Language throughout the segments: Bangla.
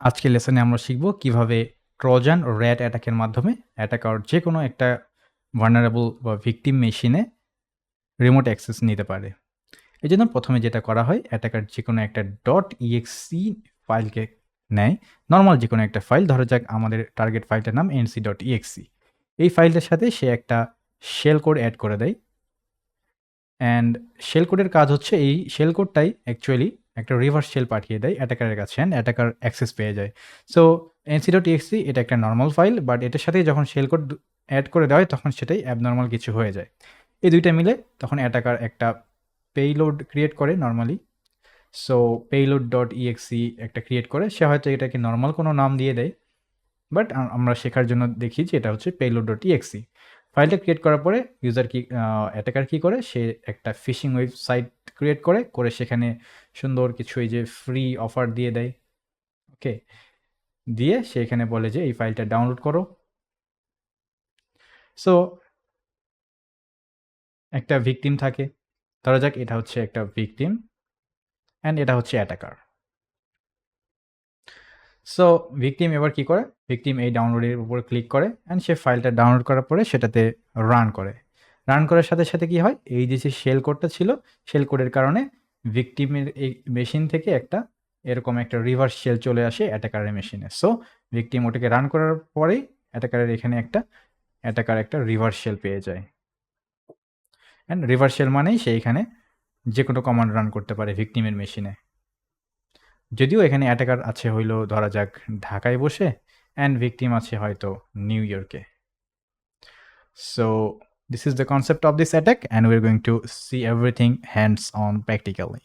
আজকের লেসনে আমরা শিখব কীভাবে ট্রোজান ও র্যাট অ্যাটাকের মাধ্যমে অ্যাটাকার যে কোনো একটা ভার্নারেবল বা ভিকটিম মেশিনে রিমোট অ্যাক্সেস নিতে পারে। এই জন্য প্রথমে যেটা করা হয় অ্যাটাকার যে কোনো একটা. ডট ইএক্সি ফাইলকে নেয়। নর্মাল যে কোনো একটা ফাইল ধরা যাক আমাদের টার্গেট ফাইলটার নাম এনসি ডট ইএক্সি এই ফাইলটার সাথে সে একটা শেল কোড অ্যাড করে দেয়। অ্যান্ড শেল কোডের কাজ হচ্ছে এই শেল কোডটাই অ্যাকচুয়ালি একটা রিভার্স শেল পাঠিয়ে দেয় অ্যাটাকারের কাছে অ্যান্ড অ্যাটাকার অ্যাক্সেস পেয়ে যায়। সো এনসি ডট ইএক্সি এটা একটা নর্মাল ফাইল বাট এটার সাথে যখন শেল কোড অ্যাড করে দেওয়া হয়, তখন সেটাই অ্যাবনর্মাল কিছু হয়ে যায়। এই দুইটা মিলে তখন অ্যাটাকার একটা পেইলোড ক্রিয়েট করে normally so payload dot EXE একটা ক্রিয়েট করে, সে হয়তো এটাকে নর্মাল কোনো নাম দিয়ে দেয়। বাট আমরা শেখার জন্য দেখি যে এটা হচ্ছে পেইলোড ডট ইএক্সি ফাইলটা ক্রিয়েট করার পরে ইউজার কি অ্যাটাকার কি করে সে একটা ফিশিং ওয়েবসাইট ক্রিয়েট করে করে সেখানে সুন্দর কিছু এই যে ফ্রি অফার দিয়ে দেয়। ওকে দিয়ে সে এখানে বলে যে, এই ফাইলটা ডাউনলোড করো। সো একটা ভিকটিম থাকে। ধরা যাক, এটা হচ্ছে একটা ভিকটিম অ্যান্ড এটা হচ্ছে অ্যাটাকার সো ভিকটিম এবার কি করে? ভিকটিম এই ডাউনলোডের উপর ক্লিক করে অ্যান্ড সে ফাইলটা ডাউনলোড করার পরে সেটাতে রান করে। রান করার সাথে সাথে কি হয়? এই যে শেল কোডটা ছিল শেল কোডের কারণে ভিকটিমের এই মেশিন থেকে একটা এরকম একটা রিভার্স শেল চলে আসে অ্যাটাকারের মেশিনে সো ভিকটিম ওটাকে রান করার পরেই অ্যাটাকারের এখানে একটা অ্যাটাকার একটা রিভার্স শেল পেয়ে যায়। অ্যান্ড রিভার্স শেল মানেই সে এখানে যে কোনো কমান্ড রান করতে পারে ভিকটিমের মেশিনে যদিও এখানে অ্যাটাকার আছে হইল, ধরা যাক, ঢাকায় বসে অ্যান্ড ভিকটিম আছে হয়তো নিউ ইয়র্কে so this is the concept of this attack, and we're going to see everything hands on practically.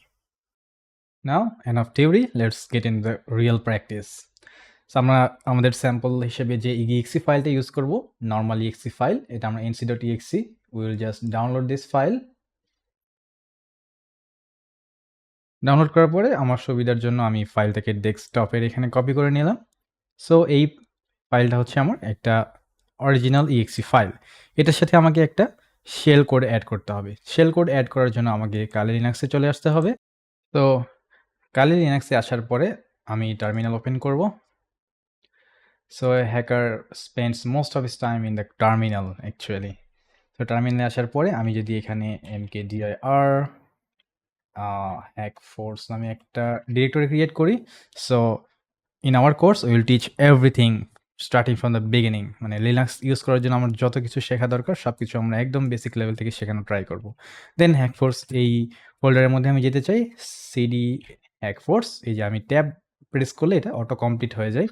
Now, enough theory, let's get in the real practice. So, আমরা আমাদের স্যাম্পল হিসেবে যে ইগিএক্সি ফাইলটা ইউজ করব নর্মাল ইএক্সি ফাইল এটা আমরা NC dot EXE will just download this file download করার পরে আমার সুবিধার জন্য আমি ফাইলটাকে ডেস্কটপের এখানে কপি করে নিলাম। সো এই ফাইলটা হচ্ছে আমার একটা অরিজিনাল ইএক্সি ফাইল এটার সাথে আমাকে একটা শেল কোড অ্যাড করতে হবে। শেল কোড অ্যাড করার জন্য আমাকে কালি লিনাক্সে চলে আসতে হবে। তো কালি লিনাক্সে আসার পরে আমি টার্মিনাল ওপেন করব। So hacker spends most of his time in the terminal actually তো টার্মিনালে আসার পরে আমি যদি এখানে M K DIR hack force নামে একটা ডিরেক্টরি ক্রিয়েট করি। So in our course will teach everything starting from the beginning মানে লিনাক্স ইউজ করার জন্য আমার যত কিছু শেখা দরকার সব কিছু আমরা একদম বেসিক লেভেল থেকে শেখানো ট্রাই করব। দেন হ্যাকফোর্স এই ফোল্ডারের মধ্যে আমি যেতে চাই সিডি হ্যাকফোর্স এই যে আমি ট্যাব প্রেস করলে এটা অটো কমপ্লিট হয়ে যায়।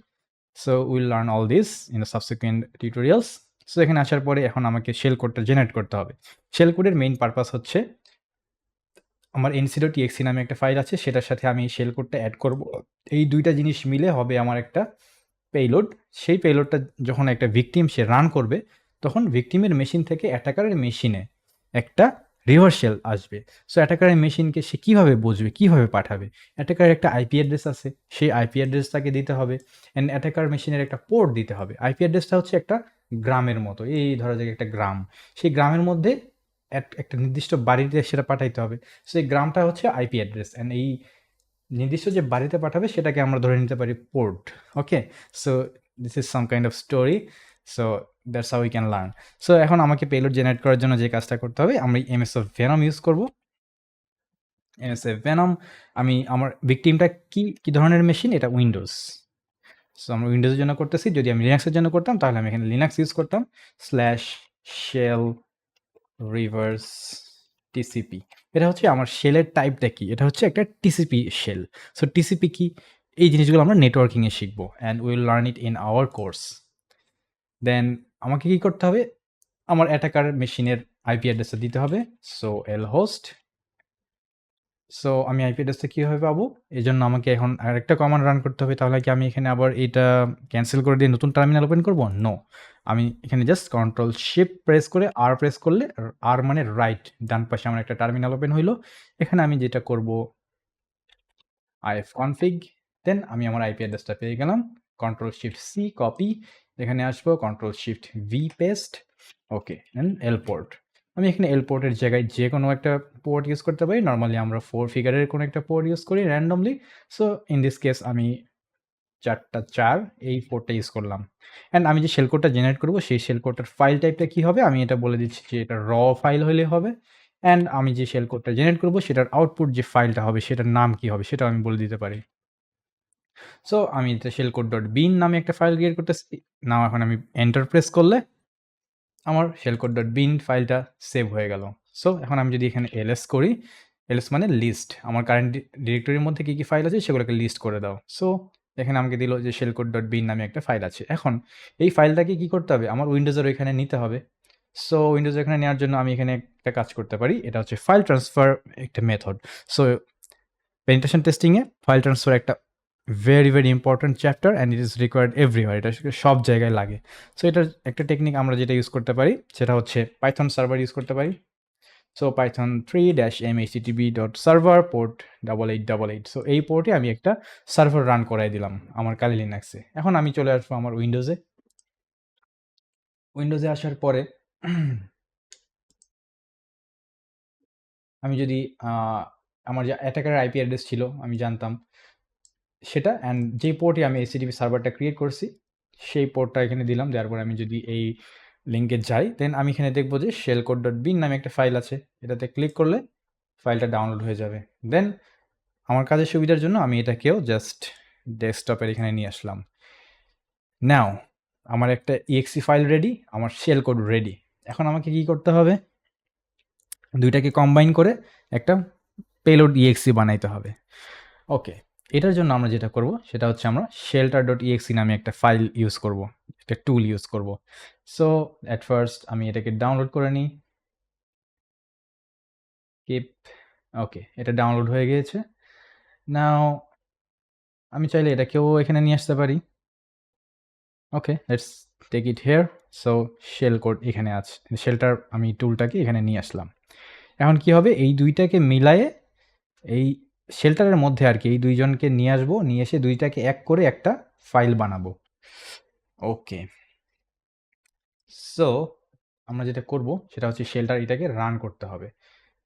So will learn all this in subsequent tutorials so এখানে আসার পরে এখন আমাকে শেল কোডটা জেনারেট করতে হবে। শেল কোডের মেইন পারপাস হচ্ছে আমার এনসিডো টিএক্সি নামে একটা ফাইল আছে, সেটার সাথে আমি শেল কোডটা অ্যাড করব। এই দুইটা জিনিস মিলে হবে আমার একটা পেইলোড সেই পেইলোডটা যখন একটা ভিকটিম সে রান করবে, তখন ভিকটিমের মেশিন থেকে অ্যাটাকারের মেশিনে একটা রিভার্সেল আসবে। সো অ্যাটাকারের মেশিনকে সে কীভাবে বুঝবে, কীভাবে পাঠাবে? অ্যাটাকারের একটা আইপি অ্যাড্রেস আছে, সেই আইপি অ্যাড্রেসটাকে দিতে হবে। অ্যান্ড অ্যাটাকার মেশিনের একটা পোর্ট দিতে হবে। আইপি অ্যাড্রেসটা হচ্ছে একটা গ্রামের মতো, এই ধরা যাক একটা গ্রাম। সেই গ্রামের মধ্যে একটা নির্দিষ্ট বাড়িতে সেটা পাঠাইতে হবে। সেই গ্রামটা হচ্ছে আইপি অ্যাড্রেস অ্যান্ড এই নির্দিষ্ট যে বাড়িতে পাঠাবে সেটাকে আমরা ধরে নিতে পারি port okay so this is some kind of story so that's how we can learn so এখন আমাকে পেলোড জেনারেট করার জন্য যে কাজটা করতে হবে আমি M S F venom use করব। এম এস এফ ভেনম আমি আমার ভিকটিমটা কি, কী ধরনের মেশিন এটা উইন্ডোজ সো আমরা উইন্ডোজের জন্য করতেছি, যদি আমি লিনাক্সের জন্য করতাম, তাহলে আমি এখানে লিনাক্স ইউজ করতাম স্ল্যাশ শেল রিভার্স টিসিপি এটা হচ্ছে আমার শেলের টাইপটা কি? এটা হচ্ছে একটা টিসিপি শেল সো টিসিপি কি? এই জিনিসগুলো আমরা নেটওয়ার্কিংয়ে শিখব and will learn it in our course then আমাকে কি করতে হবে? আমার অ্যাটাকার মেশিনের আইপি অ্যাড্রেসটা দিতে হবে। সো এল হোস্ট সো আমি আইপি অ্যাড্রেসটা কীভাবে পাবো? এই জন্য আমাকে এখন আরেকটা কমান্ড রান করতে হবে। তাহলে কি আমি এখানে আবার এটা ক্যান্সেল করে দিয়ে নতুন টার্মিনাল ওপেন করব? নো আমি এখানে জাস্ট কন্ট্রোল শিফট প্রেস করে আর প্রেস করলে আর মানে রাইট ডান পাশে আমার একটা টার্মিনাল ওপেন হইল। এখানে আমি যেটা করব আইএফ কনফিগ দেন আমি আমার আইপি অ্যাড্রেসটা পেয়ে গেলাম। কন্ট্রোল শিফট সি কপি এখানে আসব control shift V paste okay then L port আমি এখানে এল পোর্টের জায়গায় যে কোনো একটা পোর্ট ইউজ করতে পারি। নর্মালি আমরা ফোর ফিগারের কোনো একটা পোর্ট ইউজ করি randomly so in this case আমি চারটা চার, এই পোর্টটা ইউজ করলাম। অ্যান্ড আমি যে শেল কোডটা জেনারেট করব, সেই শেল কোডটার ফাইল টাইপটা কী হবে? আমি এটা বলে দিচ্ছি যে এটা র ফাইল হলে হবে। অ্যান্ড আমি যে শেল কোডটা জেনারেট করব, সেটার আউটপুট যে ফাইলটা হবে, সেটার নাম কি হবে সেটা আমি বলে দিতে পারি। সো আমি এটা শেল কোড ডট বিন নামে একটা ফাইল ক্রিয়েট করতেছি। নাও এখন আমি এন্টার প্রেস করলে আমার শেল কোড ডট বিন ফাইলটা সেভ হয়ে গেল। সো এখন আমি যদি এখানে এলএস করি এলএস মানে লিস্ট আমার কারেন্ট ডিরেক্টরির মধ্যে কী কী ফাইল আছে, সেগুলোকে লিস্ট করে দাও। সো এখানে আমাকে দিল যে শেল কোড ডট বিন নামে একটা ফাইল আছে। এখন এই ফাইলটাকে কি করতে হবে? আমার উইন্ডোজের ওইখানে নিতে হবে। সো উইন্ডোজ এখানে নেওয়ার জন্য আমি এখানে একটা কাজ করতে পারি। এটা হচ্ছে ফাইল ট্রান্সফার একটা মেথড সো পেনিটেশন টেস্টিংয়ে ফাইল ট্রান্সফার একটা very very important chapter and it is required everywhere এটা সব জায়গায় লাগে। সো এটার একটা টেকনিক আমরা যেটা ইউজ করতে পারি, সেটা হচ্ছে পাইথন সার্ভার ইউজ করতে পারি। So Python three dash M HTTP dot server port double eight double eight so এই পোর্টে আমি একটা সার্ভার রান করাই দিলাম আমার কালি লিনাক্সে এখন আমি চলে আসব আমার উইন্ডোজে উইন্ডোজে আসার পরে আমি যদি আমার যে অ্যাটাকার আইপি অ্যাড্রেস ছিল, আমি জানতাম সেটা অ্যান্ড যে পোর্টে আমি এসিটিভি সার্ভারটা ক্রিয়েট করছি, সেই পোর্টটা এখানে দিলাম। দেওয়ার পরে আমি যদি এই লিঙ্কে যাই দেন আমি এখানে দেখব যে শেল কোড ডট বিন নামে একটা ফাইল আছে। এটাতে ক্লিক করলে ফাইলটা ডাউনলোড হয়ে যাবে। দেন আমার কাজের সুবিধার জন্য আমি এটাকেও জাস্ট ডেস্কটপের এখানে নিয়ে আসলাম। নাও আমার একটা ইএক্সি ফাইল রেডি আমার শেল কোড রেডি এখন আমাকে কি করতে হবে? দুইটাকে কম্বাইন করে একটা পেলোড ইএক্সি বানাইতে হবে। ওকে এটার জন্য আমরা যেটা করব, সেটা হচ্ছে আমরা শেল্টার ডট ইএক্সি নামে একটা ফাইল ইউজ করব, একটা টুল ইউজ করব। সো অ্যাট ফার্স্ট আমি এটাকে ডাউনলোড করে নিই। কিপ ওকে এটা ডাউনলোড হয়ে গিয়েছে। নাও আমি চাইলে এটাকেও এখানে নিয়ে আসতে পারি। Okay let's take it here so shell code এখানে আছে শেলটার আমি টুলটাকে এখানে নিয়ে আসলাম। এখন কি হবে? এই দুইটাকে মিলায়ে এই শেল্টারের মধ্যে আর কি এই দুইজনকে নিয়ে আসব নিয়ে এসে দুইটাকে এক করে একটা ফাইল বানাবো। ওকে। সো আমরা যেটা করব সেটা হচ্ছে শেল্টার এটাকে রান করতে হবে।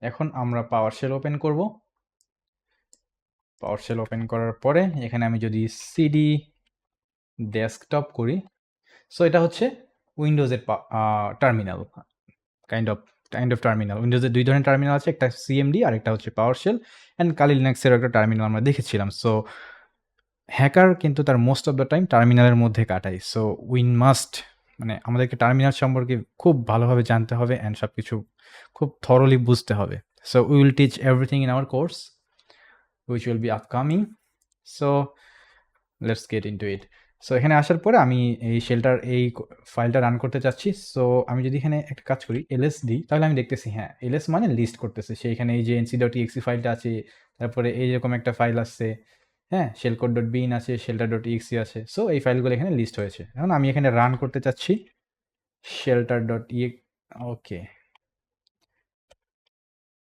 এখন আমরা পাওয়ার শেল ওপেন করব। পাওয়ার শেল ওপেন করার পরে এখানে আমি যদি সিডি ডেস্কটপ করি সো এটা হচ্ছে উইন্ডোজের terminal kind of kind of terminal উইন্ডোজের দুই ধরনের টার্মিনাল আছে, একটা সিএমডি আর একটা হচ্ছে পাওয়ার শেল অ্যান্ড কালি লিনাক্সের একটা টার্মিনাল আমরা দেখেছিলাম। সো হ্যাকার কিন্তু তার মোস্ট অফ দ্য টাইম টার্মিনালের মধ্যে কাটায়। সো উইন মাস্ট মানে আমাদেরকে টার্মিনাল সম্পর্কে খুব ভালোভাবে জানতে হবে অ্যান্ড সব কিছু খুব থরলি বুঝতে হবে। So we will teach everything in our course which will be upcoming so let's get into it so এখানে আসার পরে আমি এই শেলটার এই ফাইলটা রান করতে চাচ্ছি। সো আমি যদি এখানে একটা কাজ করি এলএস দিই তাহলে আমি দেখতেছি হ্যাঁ এলএস মানে লিস্ট করতেছে। সেইখানে এই যে এনসি ডট ইএক্সি ফাইলটা আছে, তারপরে এইরকম একটা ফাইল আসছে হ্যাঁ শেল কোড ডট বিন আছে শেল্টার ডট ইএক্সি আছে। সো এই ফাইলগুলো এখানে লিস্ট হয়েছে। এখন আমি এখানে রান করতে চাচ্ছি শেল্টার ডট ই ওকে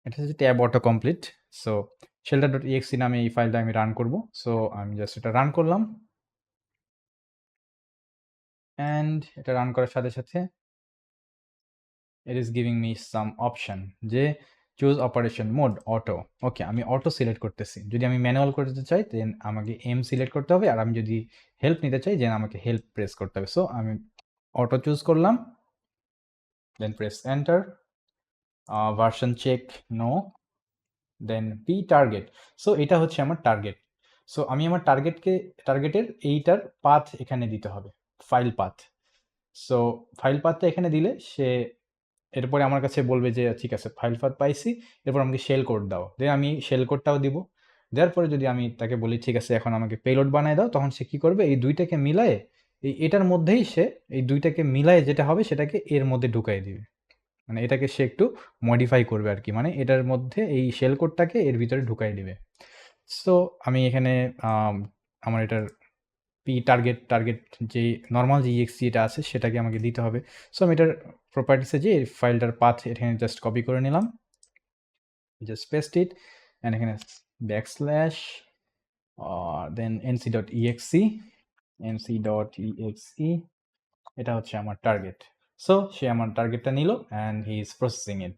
এটা হচ্ছে tab auto complete so Shellter dot EXE নামে এই ফাইলটা আমি রান করব। সো আমি জাস্ট এটা রান করলাম। অ্যান্ড এটা রান করার সাথে সাথে it is giving me some option যে choose operation mode auto okay আমি অটো সিলেক্ট করতেছি। যদি আমি ম্যানুয়াল করতে চাই দেন আমাকে এম সিলেক্ট করতে হবে। আর আমি যদি হেল্প নিতে চাই দেন আমাকে হেল্প প্রেস করতে হবে। সো আমি অটো চুজ করলাম। Then press enter version check no then P target so এটা হচ্ছে আমার টার্গেট সো আমি আমার টার্গেটকে টার্গেটের এইটার পাথ এখানে দিতে হবে। ফাইল পাথ সো ফাইল পাথটা এখানে দিলে সে, এরপরে আমার কাছে বলবে যে, ঠিক আছে ফাইল পাথ পাইছি, এরপর আমাকে শেল কোড দাও। দেন আমি শেল কোডটাও দিব। দেওয়ার পরে যদি আমি তাকে বলি, ঠিক আছে, এখন আমাকে পেলোড বানায় দাও, তখন সে কী করবে? এই দুইটাকে মিলায়ে, এই এটার মধ্যেই সে, এই দুইটাকে মিলায়ে যেটা হবে, সেটাকে এর মধ্যে ঢুকাই দিবে। মানে এটাকে সে একটু মডিফাই করবে আর কি মানে এটার মধ্যে এই শেল কোডটাকে এর ভিতরে ঢুকাই দিবে। সো আমি এখানে আমার এটার পি টার্গেট টার্গেট যে নর্মাল যে ইএক্সি এটা আছে সেটাকে আমাকে দিতে হবে। সো আমি এটার প্রপার্টিসে যে ফাইলটার পাথ এখানে জাস্ট কপি করে নিলাম। জাস্ট পেস্ট ইট অ্যান্ড এখানে back slash then NC dot EXE NC dot EXE এটা হচ্ছে আমার টার্গেট সো সে আমার টার্গেটটা নিল and he is processing it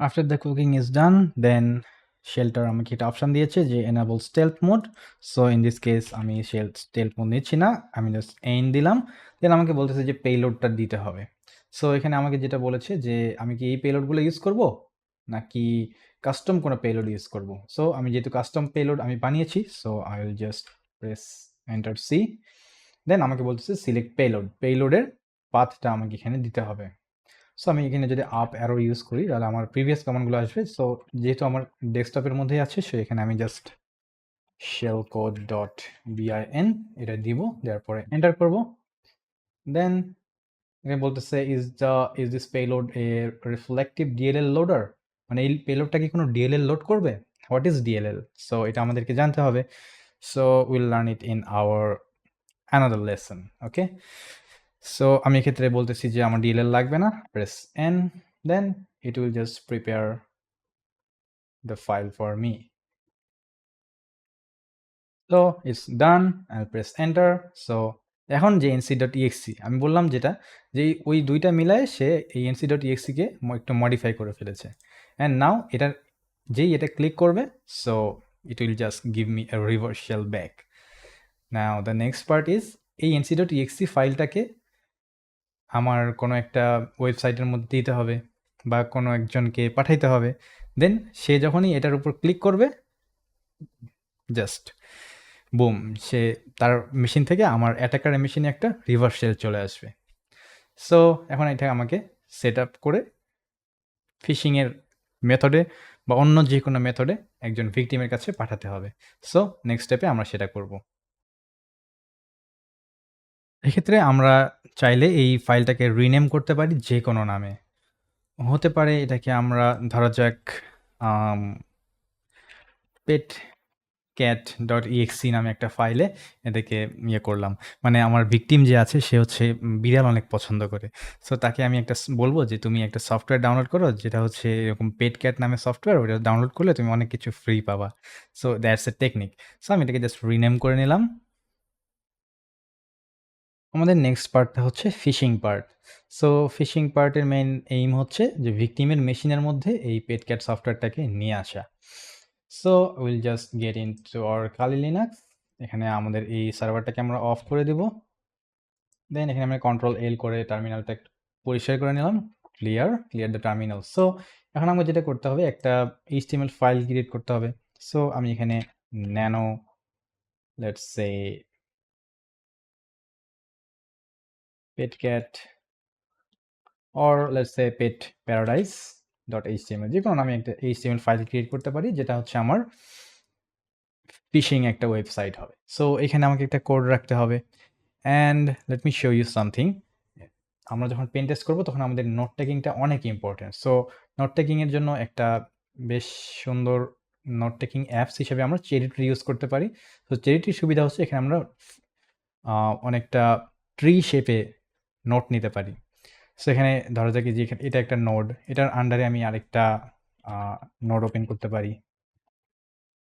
after the cooking is done then Shellter আমাকে একটা অপশান দিয়েছে যে enable stealth mode so in this case আমি শেল স্টেলথ মোড নিচ্ছি না, আমি জাস্ট এন দিলাম দেন আমাকে বলতেছে যে পেলোডটা দিতে হবে। সো এখানে আমাকে যেটা বলেছে যে আমি কি এই পেলোডগুলো ইউজ করব, নাকি কাস্টম কোনো পেলোড ইউজ করব? সো আমি যেহেতু কাস্টম পেলোড আমি বানিয়েছি so I will just press enter see then আমাকে বলতেছে সিলেক্ট পেলোড পেলোডের পাথটা আমাকে এখানে দিতে হবে। সো আমি এখানে যদি আপ অ্যারো ইউজ করি, তাহলে আমার প্রিভিয়াস কমান্ডগুলো আসবে। সো যেহেতু আমার ডেস্কটপের মধ্যেই আছে সো এখানে আমি just shell code dot BIN এটা দিব, দেওয়ার পরে এন্টার করব। দেন এখানে বলতেছে is the is this payload a reflective DLL loader মানে এই পেলোডটা কি কোনো ডিএলএল লোড করবে? হোয়াট ইজ ডিএলএল সো এটা আমাদেরকে জানতে হবে। So will learn it in our another lesson okay so আমি এক্ষেত্রে বলতেছি যে আমার ডিএলএল লাগবে না press N then it will just prepare the file for me so it's done I press enter so এখন যে এনসি ডট ইএক্সি আমি বললাম যেটা, যে ওই দুইটা মিলায় সে এই এনসি ডট ইএক্সিকে একটু মডিফাই করে ফেলেছে। অ্যান্ড নাও এটার যেই এটা ক্লিক করবে so it will just give me a reversal back now the next part is এই এনসি ডট ইএক্সি ফাইলটাকে আমার কোনো একটা ওয়েবসাইটের মধ্যে দিতে হবে বা কোনো একজনকে পাঠাইতে হবে। দেন সে যখনই এটার উপর ক্লিক করবে জাস্ট বুম সে তার মেশিন থেকে আমার অ্যাটাকার মেশিনে একটা রিভার্সেল চলে আসবে। সো এখন এটা আমাকে সেট আপ করে ফিশিংয়ের মেথডে বা অন্য যে কোনো মেথডে একজন ভিকটিমের কাছে পাঠাতে হবে। সো নেক্সট স্টেপে আমরা সেটা করব। এক্ষেত্রে আমরা চাইলে এই ফাইলটাকে রিনেম করতে পারি যে কোনো নামে। হতে পারে এটাকে আমরা ধরা যাক পেট ক্যাট ডট ইএক্সি নামে একটা ফাইলে এটাকে ইয়ে করলাম। মানে আমার ভিকটিম যে আছে, সে হচ্ছে বিড়াল অনেক পছন্দ করে। সো তাকে আমি একটা বলব যে তুমি একটা সফটওয়্যার ডাউনলোড করো, যেটা হচ্ছে এরকম পেট ক্যাট নামে সফটওয়্যার ওটা ডাউনলোড করলে তুমি অনেক কিছু ফ্রি পাবা। So that's a technique so আমি এটাকে জাস্ট রিনেম করে নিলাম। আমাদের নেক্সট পার্টটা হচ্ছে ফিশিং পার্ট সো ফিশিং পার্টের মেইন এইম হচ্ছে যে ভিকটিমের মেশিনের মধ্যে এই পেট ক্যাট সফটওয়্যারটাকে নিয়ে আসা। So will just get into our Kali Linux এখানে আমাদের এই সার্ভারটাকে আমরা অফ করে দেব। দেন এখানে আমরা কন্ট্রোল এল করে টার্মিনালটা একটু পরিষ্কার করে নিলাম। Clear clear the terminal so এখন আমাকে যেটা করতে হবে, একটা এইচটিএমএল ফাইল ক্রিয়েট করতে হবে। সো আমি এখানে nano let's say petcat or let's say pet paradise dot HTML যে কোনো আমি একটা এইচটিএমএল ফাইল ক্রিয়েট করতে পারি, যেটা হচ্ছে আমার ফিশিং একটা ওয়েবসাইট হবে। সো এখানে আমাকে একটা কোড রাখতে হবে। And let me show you something আমরা যখন পেন টেস্ট করব, তখন আমাদের নোট টেকিংটা অনেক ইম্পর্টেন্ট সো নোট টেকিংয়ের জন্য একটা বেশ সুন্দর নোট টেকিং অ্যাপস হিসেবে আমরা চেরিটি ইউজ করতে পারি। তো চেরিটির সুবিধা হচ্ছে এখানে আমরা অনেকটা ট্রি শেপে নোট নিতে পারি। সেখানে ধরা যাক যে এটা একটা নোড এটার আন্ডারে আমি আরেকটা নোড ওপেন করতে পারি।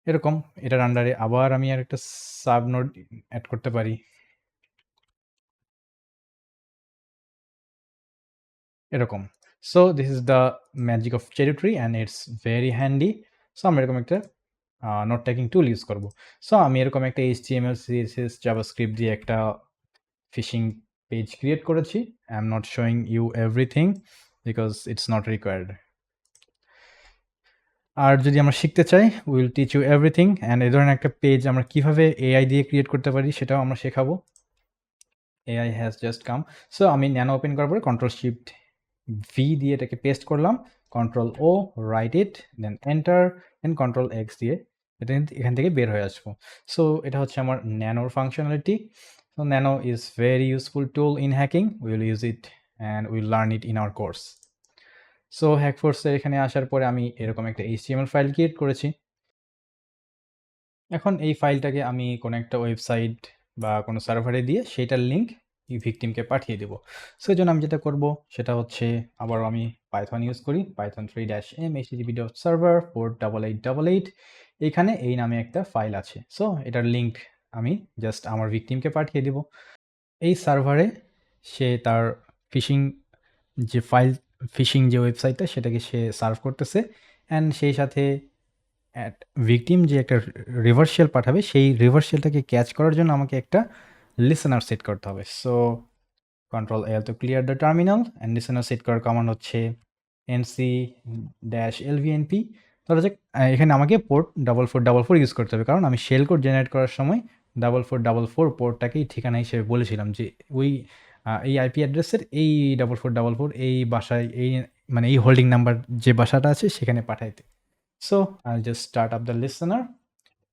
এরকম, এটার আন্ডারে আবার আমি আরেকটা সাব নোড অ্যাড করতে পারি। এরকম। So this is the magic of cherry tree and it's very handy so আমরা এরকম একটা নোট টেকিং টুল ইউজ করব। সো আমি এরকম একটা H T M L CSS JavaScript দিয়ে একটা ফিশিং পেজ ক্রিয়েট করেছি। I'm not showing you everything because it's not required আর যদি আমরা শিখতে চাই will teach you everything and এই ধরনের একটা পেজ আমরা কীভাবে এআই দিয়ে ক্রিয়েট করতে পারি সেটাও আমরা শেখাবো। AI has just come so আমি ন্যানো ওপেন করার পরে কন্ট্রোল শিফট ভি দিয়ে এটাকে পেস্ট করলাম। Control O write it then enter then control X দিয়ে এটা এখান থেকে বের হয়ে আসব। সো এটা হচ্ছে আমার ন্যানোর functionality So Nano is very useful tool in hacking. We will use it and we will learn it in our course. So হ্যাকফোর্সে এখানে আসার পরে আমি এরকম একটা এইচটিএমএল ফাইল ক্রিয়েট করেছি। এখন এই ফাইলটাকে আমি কোনো একটা ওয়েবসাইট বা কোনো সার্ভারে দিয়ে সেইটার লিঙ্ক এই ভিকটিমকে পাঠিয়ে দেবো। সো এই জন্য আমি যেটা করব, সেটা হচ্ছে আবার আমি পাইথন ইউজ করি। Python three dash M HTTP dot server four double eight double eight এইখানে এই নামে একটা ফাইল আছে। সো এটার লিঙ্ক আমি জাস্ট আমার ভিকটিমকে পাঠিয়ে দিব। এই সার্ভারে সে তার ফিশিং যে ফাইল ফিশিং যে ওয়েবসাইটটা সেটাকে সে সার্ভ করতেছে অ্যান্ড সেই সাথে অ্যাট ভিকটিম যে একটা রিভার্সেল পাঠাবে, সেই রিভার্সেলটাকে ক্যাচ করার জন্য আমাকে একটা লিসেনার সেট করতে হবে। So control L to clear the terminal and listener set করার কমান্ড হচ্ছে এনসি ড্যাশ এল এলভিএনপি ধরা যাক এখানে আমাকে port double four double four use করতে হবে কারণ আমি শেল কোড জেনারেট করার সময় ডাবল ফোর ডাবল ফোর পোর্টটাকেই ঠিকানা হিসেবে বলেছিলাম যে ওই এই আইপি অ্যাড্রেসের এই ডাবল ফোর ডাবল ফোর এই বাসায়, এই মানে এই হোল্ডিং নাম্বার যে বাসাটা আছে সেখানে পাঠাইতে so I just start up the listener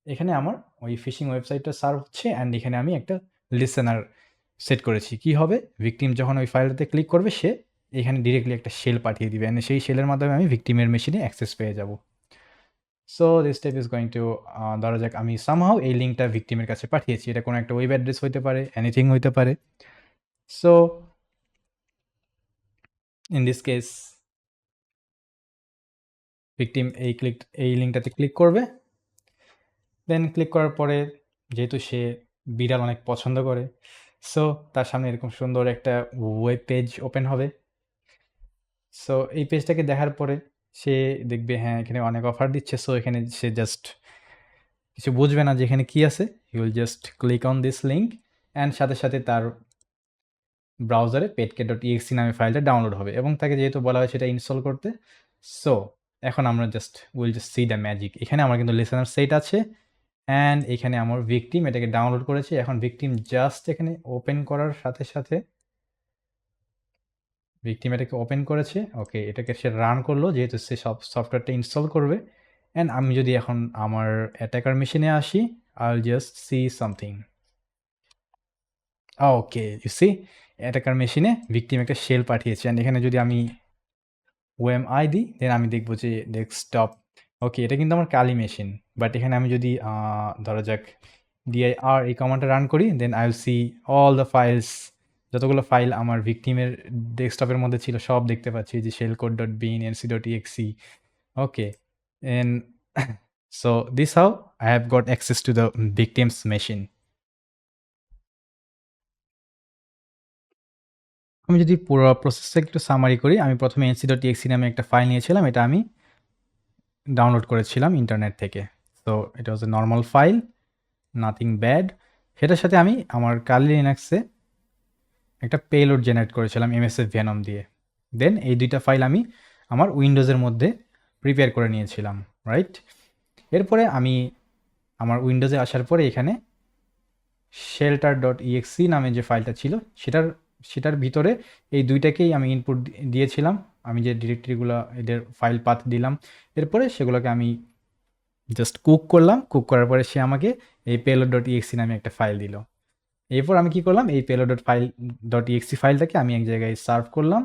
এখানে আমার ওই ফিশিং ওয়েবসাইটটা সার্ভ হচ্ছে অ্যান্ড এখানে আমি একটা লিসেনার সেট করেছি। কি হবে? ভিকটিম যখন ওই ফাইলটাতে ক্লিক করবে, সে এখানে ডিরেক্টলি একটা শেল পাঠিয়ে দিবে। অ্যান্ড সেই শেলের মাধ্যমে আমি ভিকটিমের মেশিনে অ্যাক্সেস পেয়ে যাব। So this step is going to ধরা যাক আমি সামহাও এই লিঙ্কটা ভিকটিমের কাছে পাঠিয়েছি। এটা কোনো একটা ওয়েব অ্যাড্রেস হতে পারে এনিথিং হতে পারে। So in this case victim এই ক্লিক এই লিঙ্কটাতে ক্লিক করবে। দেন ক্লিক করার পরে যেহেতু সে বিড়াল অনেক পছন্দ করে সো তার সামনে এরকম সুন্দর একটা ওয়েব পেজ ওপেন হবে। সো এই পেজটাকে দেখার পরে সে দেখবে হ্যাঁ এখানে অনেক অফার দিচ্ছে সো এখানে সে জাস্ট কিছু বুঝবে না যে এখানে কী আছে। He will just click on this link and সাথে সাথে তার ব্রাউজারে পেটকে ডট ইএক্সি নামে ফাইলটা ডাউনলোড হবে এবং তাকে যেহেতু বলা হয়েছে এটা ইনস্টল করতে সো এখন আমরা just will just see the magic এখানে আমার কিন্তু লিসেনার সেট আছে অ্যান্ড এখানে আমার ভিকটিম এটাকে ডাউনলোড করেছে। এখন ভিকটিম জাস্ট এখানে ওপেন করার সাথে সাথে ভিকটিম এটাকে ওপেন করেছে। ওকে এটাকে সে রান করল, যেহেতু সে সব সফটওয়্যারটা ইনস্টল করবে। অ্যান্ড আমি যদি এখন আমার অ্যাটাকার মেশিনে আসি I just see something okay you see attacker মেশিনে ভিকটিম একটা শেল পাঠিয়েছে। অ্যান্ড এখানে যদি আমি ওএম আই দিই দেন আমি দেখব যে ডেস্কটপ ওকে এটা কিন্তু আমার কালি মেশিন বাট এখানে আমি যদি ধরা যাক ডিআই আর এই কমান্ডটা রান করি then I will see all the files যতগুলো ফাইল আমার ভিকটিমের ডেস্কটপের মধ্যে ছিল, সব দেখতে পাচ্ছি। যে shell code dot bin N NC dot EXE okay and so this how I have got access to the victim's machine আমি যদি পুরো প্রসেসটা একটু সামারি করি, আমি প্রথমে এনসি ডট টিএক্সি নামে একটা ফাইল নিয়েছিলাম, এটা আমি ডাউনলোড করেছিলাম ইন্টারনেট থেকে। তো এটা হচ্ছে নর্মাল ফাইল নাথিং ব্যাড সেটার সাথে আমি আমার কালি লিনাক্সে একটা পেলোড জেনারেট করেছিলাম এমএসএফ ভ্যানম দিয়ে। দেন এই দুইটা ফাইল আমি আমার উইন্ডোজের মধ্যে প্রিপেয়ার করে নিয়েছিলাম রাইট এরপরে আমি আমার উইন্ডোজে আসার পরে এখানে শেল্টার ডট ইএক্সি নামে যে ফাইলটা ছিল, সেটার সেটার ভিতরে এই দুইটাকেই আমি ইনপুট দিয়েছিলাম। আমি যে ডিরেক্টরিগুলো এদের ফাইল পাথ দিলাম, এরপরে সেগুলোকে আমি জাস্ট কুক করলাম। কুক করার পরে সে আমাকে এই পেলোড ডট ইএক্সি নামে একটা ফাইল দিল। এরপর আমি কি করলাম? এই পেল ডট ফাইল ডট ইএক্সি ফাইলটাকে আমি এক জায়গায় সার্ভ করলাম।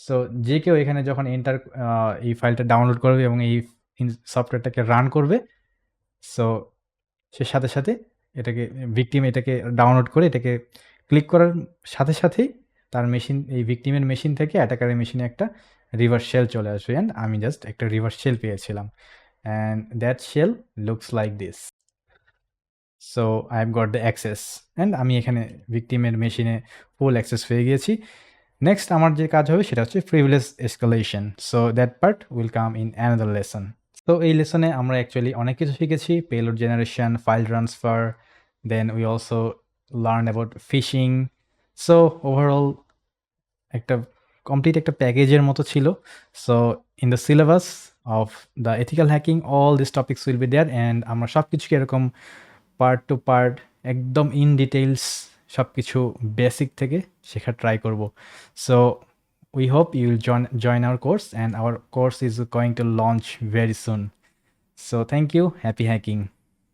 সো যে কেউ এখানে যখন এন্টার এই ফাইলটা ডাউনলোড করবে এবং এই সফটওয়্যারটাকে রান করবে সো সে সাথে সাথে এটাকে ভিকটিম এটাকে ডাউনলোড করে এটাকে ক্লিক করার সাথে সাথেই তার মেশিন এই ভিকটিমের মেশিন থেকে অ্যাটাকারের মেশিনে একটা রিভার্স শেল চলে আসবে। অ্যান্ড আমি জাস্ট একটা রিভার্স শেল পেয়েছিলাম। And that shell looks like this so I have got the access and আমি এখানে ভিকটিমের মেশিনে ফুল অ্যাক্সেস পেয়ে গিয়েছি। নেক্সট আমার যে কাজ হবে সেটা হচ্ছে privilege escalation so that part will come in another lesson তো এই লেসনে আমরা অ্যাকচুয়ালি অনেক কিছু শিখেছি। Payload generation file transfer then we also learn about phishing so overall একটা কমপ্লিট একটা প্যাকেজের মতো ছিল। So in the syllabus of the ethical hacking all this topics will be there and আমরা সব কিছুকে এরকম পার্ট টু পার্ট একদম ইন ডিটেলস সব কিছু বেসিক থেকে শেখার ট্রাই করব। So we hope you will join join our course and our course is going to launch very soon so thank you happy hacking